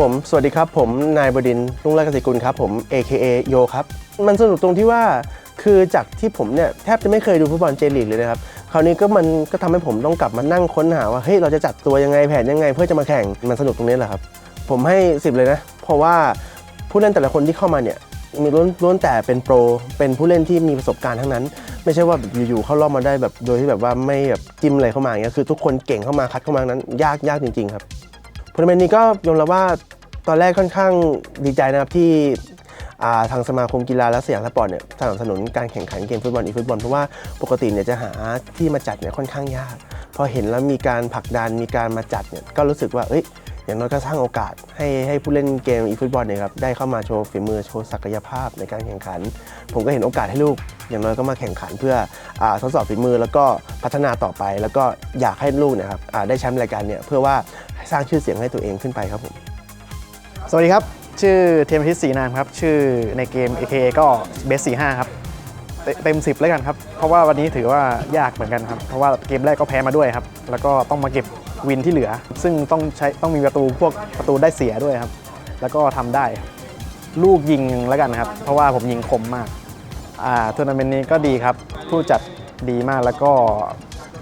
ผม สวัสดีครับ ผมนายบดินทร์รุ่งราชกสิกุลครับผม AKA โยครับ มันสนุกตรงที่ว่าคือจากที่ผมเนี่ยแทบจะไม่เคยดูฟุตบอลเจลีกเลยนะครับ คราวนี้ก็มันก็ทำให้ผมต้องกลับมานั่งค้นหาว่าเฮ้ยเราจะจัดตัวยังไงแผนยังไง เพื่อจะมาแข่งมันสนุกตรงนี้แหละครับ ผมให้ 10 เลยนะ เพราะว่าผู้เล่นแต่ละคนที่เข้ามาเนี่ยมีล้วนล้วนแต่เป็นโปร เป็นผู้เล่นที่มีประสบการณ์ทั้งนั้น ไม่ใช่ว่าอยู่ๆเข้ารอบมาได้แบบโดยที่แบบว่าไม่แบบจิ้มอะไรเข้ามาอย่างเงี้ยคือทุกคนเก่งเข้ามาคัดเข้ามานั้น ยากยากจริง ๆ ครับ ทัวร์นาเมนต์นี้ก็ยอมรับว่าตอนแรกค่อนข้างดีใจนะครับที่อ่าทางสมาคมกีฬาและสยามสปอร์ตเนี่ยสนับสนุนการแข่งขันเกมฟุตบอลอีฟุตบอลเพราะว่าปกติเนี่ยจะหาที่มาจัดเนี่ยค่อนข้างยาก พอเห็นแล้วมีการผลักดันมีการมาจัดเนี่ยก็รู้สึกว่าเอ้ย อย่างน้อยก็สร้างโอกาสให้ให้ผู้เล่นเกมอีฟุตบอลเนี่ยครับได้เข้ามาโชว์ฝีมือโชว์ศักยภาพในการแข่งขัน ผมก็เห็นโอกาสให้ลูก อย่างน้อยก็มาแข่งขันเพื่ออทดสอบฝีมือแล้วก็พัฒนาต่อไป แล้วก็อยากให้ลูกนะครับได้แชมป์รายการเนี่ยเพื่อว่าสร้างชื่อเสียงให้ตัวเองขึ้นไปครับผมสวัสดีครับ ชื่อเทมพิสสีนามครับ ชื่อในเกม AKA ก็เบสสี่ห้าครับ เตเต็ม10แล้วกันครับ เพราะว่าวันนี้ถือว่ายากเหมือนกันครับ เพราะว่าเกมแรกก็แพ้มาด้วยครับ แล้วก็ต้องมาเก็บ วินที่เหลือ ซึ่งต้องใช้ต้องมีประตูพวกประตูได้เสียด้วยครับ แล้วก็ทำได้ ลูกยิงแล้วกันครับ เพราะว่าผมยิงคมมากอ่าทัวร์นาเมนต์นี้ก็ดีครับ ผู้จัดดีมากแล้วก็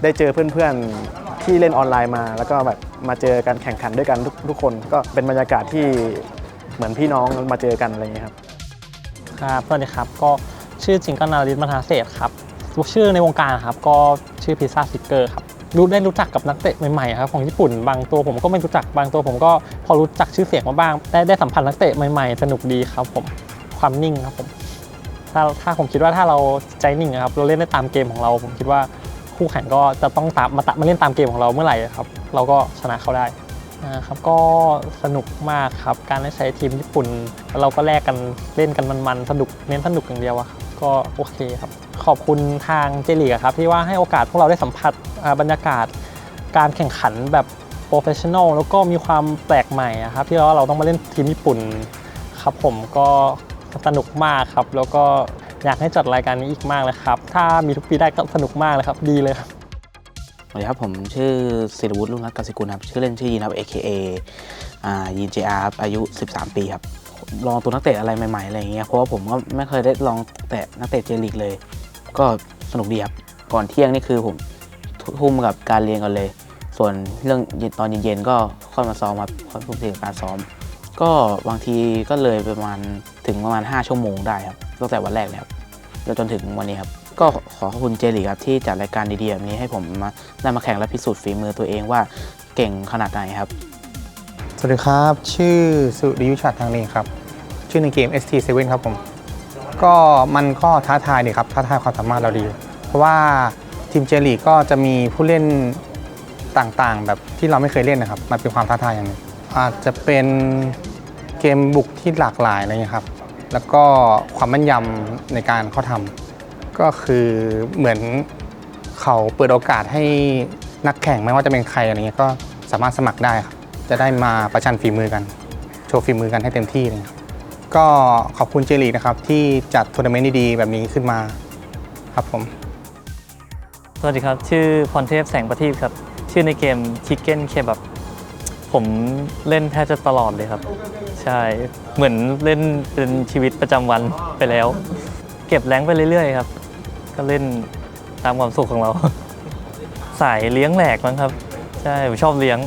ได้เจอเพื่อนๆที่เล่นออนไลน์มา แล้วก็แบบมาเจอกันแข่งขันด้วยกันทุกทุกคน ก็เป็นบรรยากาศที่เหมือนพี่น้องมาเจอกันอะไรอย่างเงี้ยครับครับสวัสดีครับก็ชื่อจริงก็นาริศมทาเศษครับชื่อในวงการครับก็ชื่อพิซซ่าซิกเกอร์ครับ รู้ได้รู้จักกับนักเตะใหม่ๆครับของญี่ปุ่นบางตัวผมก็ไม่รู้จักบางตัวผมก็พอรู้จักชื่อเสียงมาบ้าง ได้ได้สัมผัสนักเตะใหม่ๆ สนุกดีครับผมความนิ่งครับผมถ้าถ้าผมคิดว่าถ้าเราใจนิ่งครับเราเล่นได้ตามเกมของเรา ผมคิดว่าคู่แข่งก็จะต้องตามมาตะมาเล่นตามเกมของเราเมื่อไหร่ครับ เราก็ชนะเขาได้นะครับก็สนุกมากครับการได้ใช้ทีมญี่ปุ่น เราก็แลกกันเล่นกันมันๆสนุกเน้นสนุกอย่างเดียวอะครับ ก็โอเคครับ ขอบคุณทางเจลีกครับที่ว่าให้โอกาสพวกเราได้สัมผัสบรรยากาศการแข่งขันแบบโปรเฟชชั่นอลแล้วก็มีความแปลกใหม่ครับที่ว่าเราต้องมาเล่นทีมญี่ปุ่นครับผมก็สนุกมากครับ แล้วก็อยากให้จัดรายการนี้อีกมากเลยครับ ถ้ามีทุกปีได้ก็สนุกมากเลยครับ ดีเลยครับสวัสดีครับผมชื่อศิรวุฒิรุ่งรัตน์กสิกุลครับ ชื่อเล่นชื่อยีนครับ AKA ยีน JR ครับอายุ 13 ปีครับ ลองตัวนักเตะอะไรใหม่ๆอะไรอย่างเงี้ยเพราะว่าผมก็ไม่เคยได้ลองแตะนักเตะเจลีกเลย ก็สนุกดีครับก่อนเที่ยงนี่คือผมทุ่มกับการเรียนกันเลย ส่วนเรื่องตอนเย็นๆก็ค่อยมาซ้อมครับค่อยทุ่มเทกับการซ้อม ก็บางทีก็เลยประมาณถึงประมาณ 5 ชั่วโมงได้ครับตั้งแต่วันแรกเลยครับแล้วจนถึงวันนี้ครับก็ขอขอบคุณเจลีกครับที่จัดรายการดีๆแบบนี้ให้ผมมาได้มาแข่งและพิสูจน์ฝีมือตัวเองว่าเก่งขนาดไหนครับ สวัสดีครับ ชื่อสุริยุชัดทางเลงครับ ชื่อในเกม ST7 ครับผม ก็มันก็ท้าทายดีครับ ท้าทายความสามารถเราดี เพราะว่าทีมเจลีกก็จะมีผู้เล่นต่างๆ แบบที่เราไม่เคยเล่นนะครับ มันเป็นความท้าทายอย่างนึงอาจจะเป็นเกมบุกที่หลากหลายอะไรเงี้ยครับ แล้วก็ความแม่นยำในการเข้าทำก็คือเหมือนเขาเปิดโอกาสให้นักแข่งไม่ว่าจะเป็นใครอะไรเงี้ยก็สามารถสมัครได้ครับ จะได้มาประชันฝีมือกัน โชว์ฝีมือกันให้เต็มที่เลยครับ ก็ขอบคุณเจลีนะครับ ที่จัดทัวร์นาเมนต์ดีๆ แบบนี้ขึ้นมาครับผม สวัสดีครับ ชื่อพรเทพแสงประทีปครับ ชื่อในเกม Chicken k e b a b ผมเล่นแทบจะตลอดเลยครับ ใช่เหมือนเล่นเป็นชีวิตประจำวันไปแล้ว เก็บแรงไปเรื่อยๆครับ ก็เล่นตามความสุขของเรา สายเลี้ยงแหลกมั้งครับ ใช่ผมชอบเลี้ยง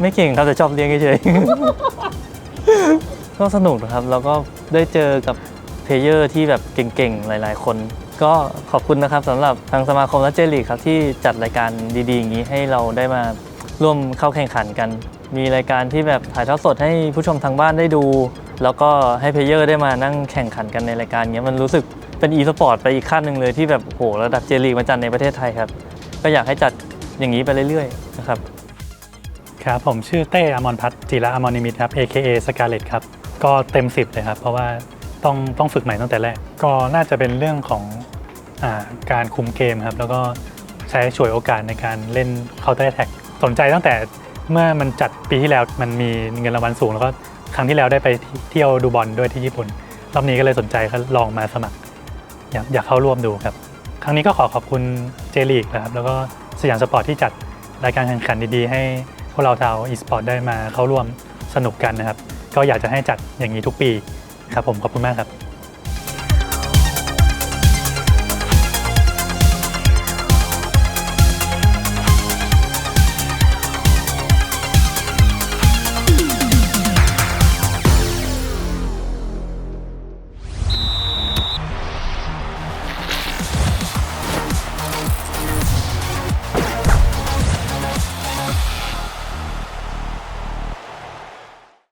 ไม่เก่งครับแต่ชอบเลี้ยงเฉยๆ ก็สนุกนะครับ แล้วก็ได้เจอกับเพลเยอร์ที่แบบเก่งๆ หลายๆ คน ก็ขอบคุณนะครับสำหรับทางสมาคมและเจลีครับที่จัดรายการดีๆ อย่างนี้ให้เราได้มาร่วมเข้าแข่งขันกัน มีรายการที่แบบถ่ายทอดสดให้ผู้ชมทางบ้านได้ดู แล้วก็ให้เพลเยอร์ได้มานั่งแข่งขันกันในรายการเนี้ยมันรู้สึกเป็นอีสปอร์ตไปอีกขั้นหนึ่งเลยที่แบบโหระดับเจลีมาจัดในประเทศไทยครับ ก็อยากให้จัดอย่างนี้ไปเรื่อยๆนะครับ ครับ ผมชื่อเต้อมรพัฒน์จิระอมรนิมิตครับ AKA Scarlet ครับ ก็เต็ม 10 เลยครับ เพราะว่าต้องต้องฝึกใหม่ตั้งแต่แรก ก็น่าจะเป็นเรื่องของอาการคุมเกมครับ แล้วก็ใช้ฉวยโอกาสในการเล่น Counter Attack สนใจตั้งแต่เมื่อมันจัดปีที่แล้วมันมีเงินรางวัลสูง แล้วก็ครั้งที่แล้วได้ไปเที่ยวดูบอลด้วยที่ญี่ปุ่น รอบนี้ก็เลยสนใจก็ลองมาสมัคร อยากอยากเข้าร่วมดูครับ ครั้งนี้ก็ขอขอบคุณเจลีกนะครับแล้วก็สยามสปอร์ตที่จัดรายการแข่งขันดีๆ ให้ พวกเราชาวอีสปอร์ตได้มาเข้าร่วมสนุกกันนะครับ ก็อยากจะให้จัดอย่างนี้ทุกปีครับผมขอบคุณมากครับ